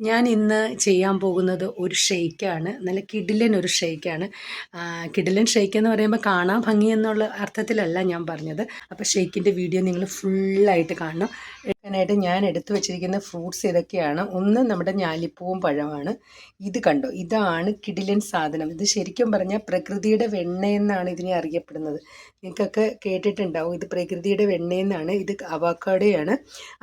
ഞാൻ ഇന്ന് ചെയ്യാൻ പോകുന്നത് ഒരു ഷെയ്ക്കാണ്. നല്ല കിഡിലൻ ഒരു ഷെയ്ക്കാണ്. കിഡിലൻ ഷെയ്ക്ക് എന്ന് പറയുമ്പോൾ കാണാൻ ഭംഗി എന്നുള്ള അർത്ഥത്തിലല്ല ഞാൻ പറഞ്ഞത്. അപ്പോൾ ഷെയ്ക്കിന്റെ വീഡിയോ നിങ്ങൾ ഫുള്ളായിട്ട് കാണണം. എടുക്കാനായിട്ട് ഞാൻ എടുത്തു വെച്ചിരിക്കുന്ന ഫ്രൂട്ട്സ് ഇതൊക്കെയാണ്. ഒന്ന് നമ്മുടെ ഞാലിപ്പൂവും പഴമാണ്. ഇത് കണ്ടോ? ഇതാണ് കിടിലൻ സാധനം. ഇത് ശരിക്കും പറഞ്ഞാൽ പ്രകൃതിയുടെ വെണ്ണയെന്നാണ് ഇതിനെ അറിയപ്പെടുന്നത്. നിങ്ങൾക്കൊക്കെ കേട്ടിട്ടുണ്ടാവും ഇത് പ്രകൃതിയുടെ വെണ്ണയെന്നാണ്. ഇത് അവക്കാടോയാണ്.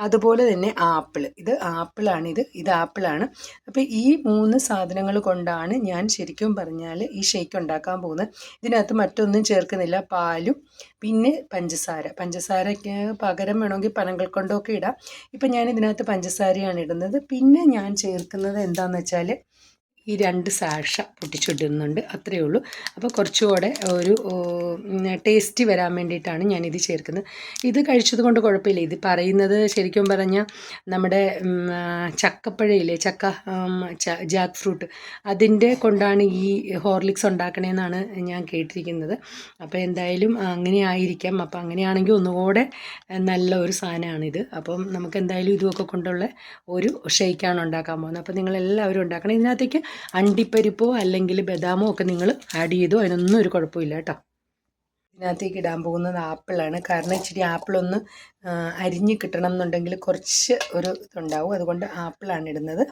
അതുപോലെ തന്നെ ആപ്പിൾ ഇത് ആപ്പിളാണ് ഇത്. ഇത് ആപ്പിളാണ്. അപ്പോൾ ഈ മൂന്ന് സാധനങ്ങൾ കൊണ്ടാണ് ഞാൻ ശരിക്കും പറഞ്ഞാൽ ഈ ഷേക്ക് ഉണ്ടാക്കാൻ പോകുന്നത്. ഇതിനകത്ത് മറ്റൊന്നും ചേർക്കുന്നില്ല. പാലും പിന്നെ പഞ്ചസാര. പഞ്ചസാരയ്ക്ക് പകരം വേണമെങ്കിൽ പനങ്ങൾ കൊണ്ടൊക്കെ ഇടാം. ഇപ്പം ഞാൻ ഇതിനകത്ത് പഞ്ചസാരയാണ് ഇടുന്നത്. പിന്നെ ഞാൻ ചേർക്കുന്നത് എന്താണെന്ന് വെച്ചാൽ ഈ രണ്ട് സാഷ പൊട്ടിച്ചിടുന്നുണ്ട് അത്രയേ ഉള്ളൂ. അപ്പോൾ കുറച്ചുകൂടെ ഒരു ടേസ്റ്റ് വരാൻ വേണ്ടിയിട്ടാണ് ഞാനിത് ചേർക്കുന്നത്. ഇത് കഴിച്ചത് കൊണ്ട് കുഴപ്പമില്ല. ഇത് പറയുന്നത് ശരിക്കും പറഞ്ഞാൽ നമ്മുടെ ചക്കപ്പഴയില്ലേ ചക്ക ജാക്ക് ഫ്രൂട്ട് അതിന്റെ കൊണ്ടാണ് ഈ ഹോർലിക്സ് ഉണ്ടാക്കണേന്നാണ് ഞാൻ കേട്ടിരിക്കുന്നത്. അപ്പോൾ എന്തായാലും അങ്ങനെ ആയിരിക്കാം. അപ്പോൾ അങ്ങനെയാണെങ്കിൽ ഒന്നുകൂടെ നല്ല ഒരു സാധനമാണിത്. അപ്പം നമുക്ക് എന്തായാലും ഇതുമൊക്കെ കൊണ്ടുള്ള ഒരു ഷെയ്ക്കാണ് ഉണ്ടാക്കാൻ പോകുന്നത്. അപ്പോൾ നിങ്ങളെല്ലാവരും ഉണ്ടാക്കണം. ഇതിനകത്തേക്ക് അണ്ടിപ്പരിപ്പോ അല്ലെങ്കിൽ ബദാമോ ഒക്കെ നിങ്ങൾ ആഡ് ചെയ്തോ അതിനൊന്നും ഒരു കുഴപ്പമില്ല കേട്ടോ. ഇതിനകത്തേക്ക് ഇടാൻ പോകുന്നത് ആപ്പിളാണ്. കാരണം ഇച്ചിരി ആപ്പിളൊന്ന് അരിഞ്ഞ് കിട്ടണം എന്നുണ്ടെങ്കിൽ കുറച്ച് ഒരു ഇതുണ്ടാവും. അതുകൊണ്ട് ആപ്പിളാണ് ഇടുന്നത്.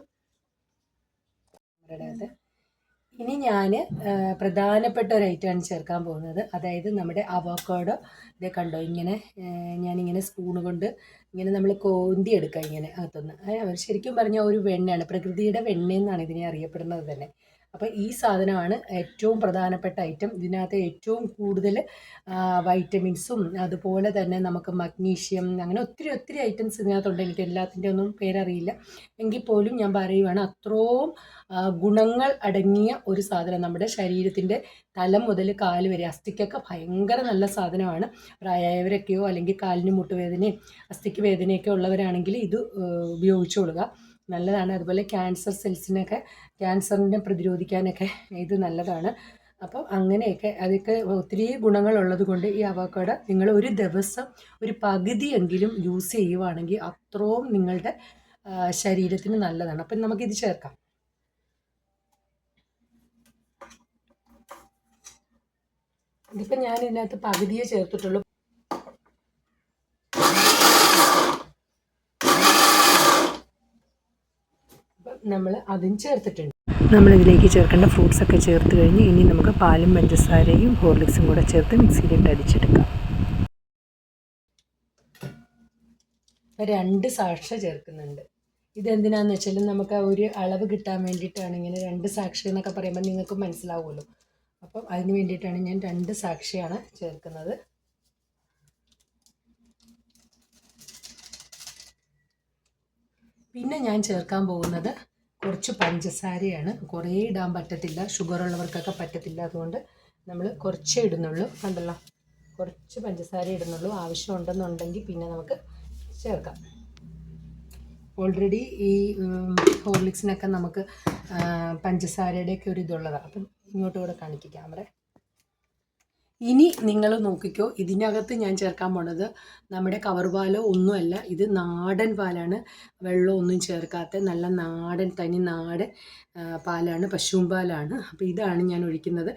ഇനി ഞാൻ പ്രധാനപ്പെട്ട ഒരു ഐറ്റമാണ് ചേർക്കാൻ പോകുന്നത്. അതായത് നമ്മുടെ അവോക്കാഡോ ഇത് കണ്ടോ? ഇങ്ങനെ ഞാനിങ്ങനെ സ്പൂൺ കൊണ്ട് ഇങ്ങനെ നമ്മൾ കോന്തി എടുക്കുക ഇങ്ങനെ അകത്തുനിന്ന്. അവർ ശരിക്കും പറഞ്ഞാൽ ഒരു വെണ്ണയാണ്. പ്രകൃതിയുടെ വെണ്ണയെന്നാണ് ഇതിനെ അറിയപ്പെടുന്നത് തന്നെ. അപ്പോൾ ഈ സാധനമാണ് ഏറ്റവും പ്രധാനപ്പെട്ട ഐറ്റം ഇതിനകത്ത് ഏറ്റവും കൂടുതൽ വൈറ്റമിൻസും അതുപോലെ തന്നെ നമുക്ക് മഗ്നീഷ്യം അങ്ങനെ ഒത്തിരി ഒത്തിരി ഐറ്റംസ് ഇതിനകത്തുണ്ട് എനിക്ക് എല്ലാത്തിന്റെ ഒന്നും പേരറിയില്ല. എങ്കിൽ പോലും ഞാൻ പറയുവാണ് അത്രയും ഗുണങ്ങൾ അടങ്ങിയ ഒരു സാധനം നമ്മുടെ ശരീരത്തിന്റെ തലം മുതൽ കാൽ വരെ. അസ്ഥിക്കൊക്കെ ഭയങ്കര നല്ല സാധനമാണ്. പ്രായമായവരൊക്കെയോ അല്ലെങ്കിൽ കാലിന് മുട്ടുവേദനയും അസ്ഥിക്ക് വേദനയൊക്കെ ഉള്ളവരാണെങ്കിൽ ഇത് ഉപയോഗിച്ചുകൊള്ളുക നല്ലതാണ്. അതുപോലെ ക്യാൻസർ സെൽസിനൊക്കെ ക്യാൻസറിനെ പ്രതിരോധിക്കാനൊക്കെ ഇത് നല്ലതാണ്. അപ്പം അങ്ങനെയൊക്കെ അതൊക്കെ ഒത്തിരി ഗുണങ്ങളുള്ളത് കൊണ്ട് ഈ അവക്കാട നിങ്ങൾ ഒരു ദിവസം ഒരു പകുതിയെങ്കിലും യൂസ് ചെയ്യുവാണെങ്കിൽ അത്രയും നിങ്ങളുടെ ശരീരത്തിന് നല്ലതാണ്. അപ്പം നമുക്കിത് ചേർക്കാം. ഇതിപ്പോൾ ഞാൻ ഇതിനകത്ത് പകുതിയെ ചേർത്തിട്ടുള്ളൂ. നമ്മൾ അതും ചേർത്തിട്ടുണ്ട്. നമ്മളിതിലേക്ക് ചേർക്കേണ്ട ഫ്രൂട്ട്സൊക്കെ ചേർത്ത് കഴിഞ്ഞ് ഇനി നമുക്ക് പാലും പഞ്ചസാരയും ഹോർലിക്സും കൂടെ ചേർത്ത് മിക്സിയിലിട്ട് അടിച്ചെടുക്കാം രണ്ട് സാക്ഷ ചേർക്കുന്നുണ്ട്. ഇതെന്തിനാന്ന് വെച്ചാൽ നമുക്ക് ഒരു അളവ് കിട്ടാൻ വേണ്ടിയിട്ടാണ് ഇങ്ങനെ രണ്ട് സാക്ഷി എന്നൊക്കെ പറയുമ്പോൾ നിങ്ങൾക്ക് മനസ്സിലാവുമല്ലോ. അപ്പം അതിന് വേണ്ടിയിട്ടാണ് ഞാൻ രണ്ട് സാക്ഷിയാണ് ചേർക്കുന്നത്. പിന്നെ ഞാൻ ചേർക്കാൻ പോകുന്നത് കുറച്ച് പഞ്ചസാരയാണ്. കുറേ ഇടാൻ പറ്റത്തില്ല. ഷുഗർ ഉള്ളവർക്കൊക്കെ പറ്റത്തില്ല. അതുകൊണ്ട് നമ്മൾ കുറച്ചേ ഇടുന്നുള്ളൂ. കണ്ടല്ലോ? കുറച്ച് പഞ്ചസാര ഇടുന്നുള്ളൂ. ആവശ്യമുണ്ടെന്നുണ്ടെങ്കിൽ പിന്നെ നമുക്ക് ചേർക്കാം. ഓൾറെഡി ഈ ഹോർലിക്സിനൊക്കെ നമുക്ക് പഞ്ചസാരയുടെയൊക്കെ ഒരു ഇതുള്ളതാണ് അപ്പം ഇങ്ങോട്ട് കൂടെ കാണിക്കാം. ക്യാമറ ഇനി നിങ്ങൾ നോക്കിക്കോ ഇതിനകത്ത് ഞാൻ ചേർക്കാൻ പോണത് നമ്മുടെ കവർ പാലോ ഒന്നുമല്ല ഇത് നാടൻ പാലാണ്. വെള്ളം ഒന്നും ചേർക്കാത്ത നല്ല നാടൻ തനി നാടൻ പാലാണ് പശുവും പാലാണ്. അപ്പോൾ ഇതാണ് ഞാൻ ഒഴിക്കുന്നത്.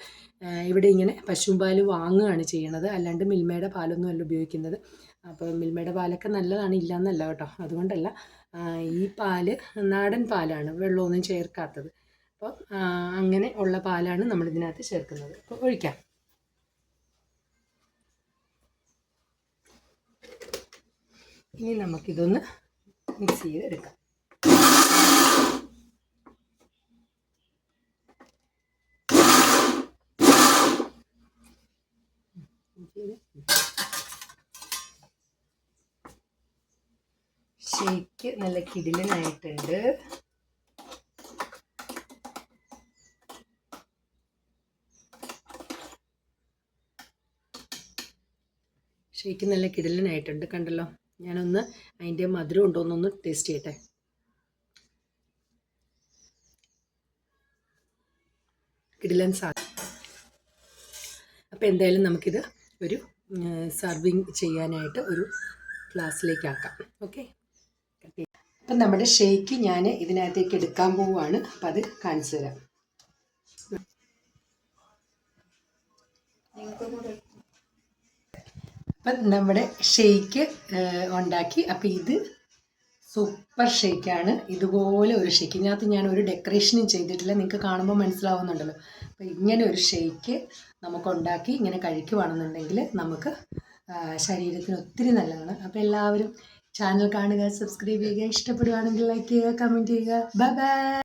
ഇവിടെ ഇങ്ങനെ പശുവും പാൽ വാങ്ങുകയാണ് ചെയ്യണത്. അല്ലാണ്ട് മിൽമയുടെ പാലൊന്നും അല്ല ഉപയോഗിക്കുന്നത്. അപ്പോൾ മിൽമയുടെ പാലൊക്കെ നല്ലതാണ് ഇല്ലയെന്നല്ല കേട്ടോ. അതുകൊണ്ടല്ല ഈ പാൽ നാടൻ പാലാണ് വെള്ളമൊന്നും ചേർക്കാത്തത്. അപ്പോൾ അങ്ങനെ ഉള്ള പാലാണ് നമ്മളിതിനകത്ത് ചേർക്കുന്നത്. അപ്പോൾ ഒഴിക്കാം. ഇനി നമുക്കിതൊന്ന് മിക്സ് ചെയ്ത് എടുക്കാം ഷേക്ക് നല്ല കിടിലനായിട്ടുണ്ട്. ഷേക്ക് നല്ല കിടിലനായിട്ടുണ്ട് കണ്ടല്ലോ. ഞാനൊന്ന് അതിന്റെ മധുരം ഉണ്ടോ എന്നൊന്ന് ടേസ്റ്റ് ചെയ്യട്ടെ. കിടിലൻ സാ അപ്പോൾ എന്തായാലും നമുക്കിത് ഒരു സർവിങ് ചെയ്യാനായിട്ട് ഒരു ഗ്ലാസ്സിലേക്ക് ആക്കാം. ഓക്കെ അപ്പം നമ്മുടെ ഷേക്ക് ഞാൻ ഇതിനകത്തേക്ക് എടുക്കാൻ പോവുകയാണ്. അപ്പം അത് കാണിച്ചു തരാം. അപ്പം നമ്മുടെ ഷെയ്ക്ക് ഉണ്ടാക്കി. അപ്പം ഇത് സൂപ്പർ ഷേക്കാണ്. ഇതുപോലെ ഒരു ഷേക്ക്. ഇതിനകത്ത് ഞാൻ ഒരു ഡെക്കറേഷനും ചെയ്തിട്ടില്ല. നിങ്ങൾക്ക് കാണുമ്പോൾ മനസ്സിലാവുന്നുണ്ടല്ലോ. അപ്പോൾ ഇങ്ങനെ ഒരു ഷേക്ക് നമുക്ക് ഉണ്ടാക്കി ഇങ്ങനെ കഴിക്കുവാണെന്നുണ്ടെങ്കിൽ നമുക്ക് ശരീരത്തിന് ഒത്തിരി നല്ലതാണ്. അപ്പോൾ എല്ലാവരും ചാനൽ കാണുക സബ്സ്ക്രൈബ് ചെയ്യുക ഇഷ്ടപ്പെടുകയാണെങ്കിൽ ലൈക്ക് ചെയ്യുക കമന്റ് ചെയ്യുക. Bye bye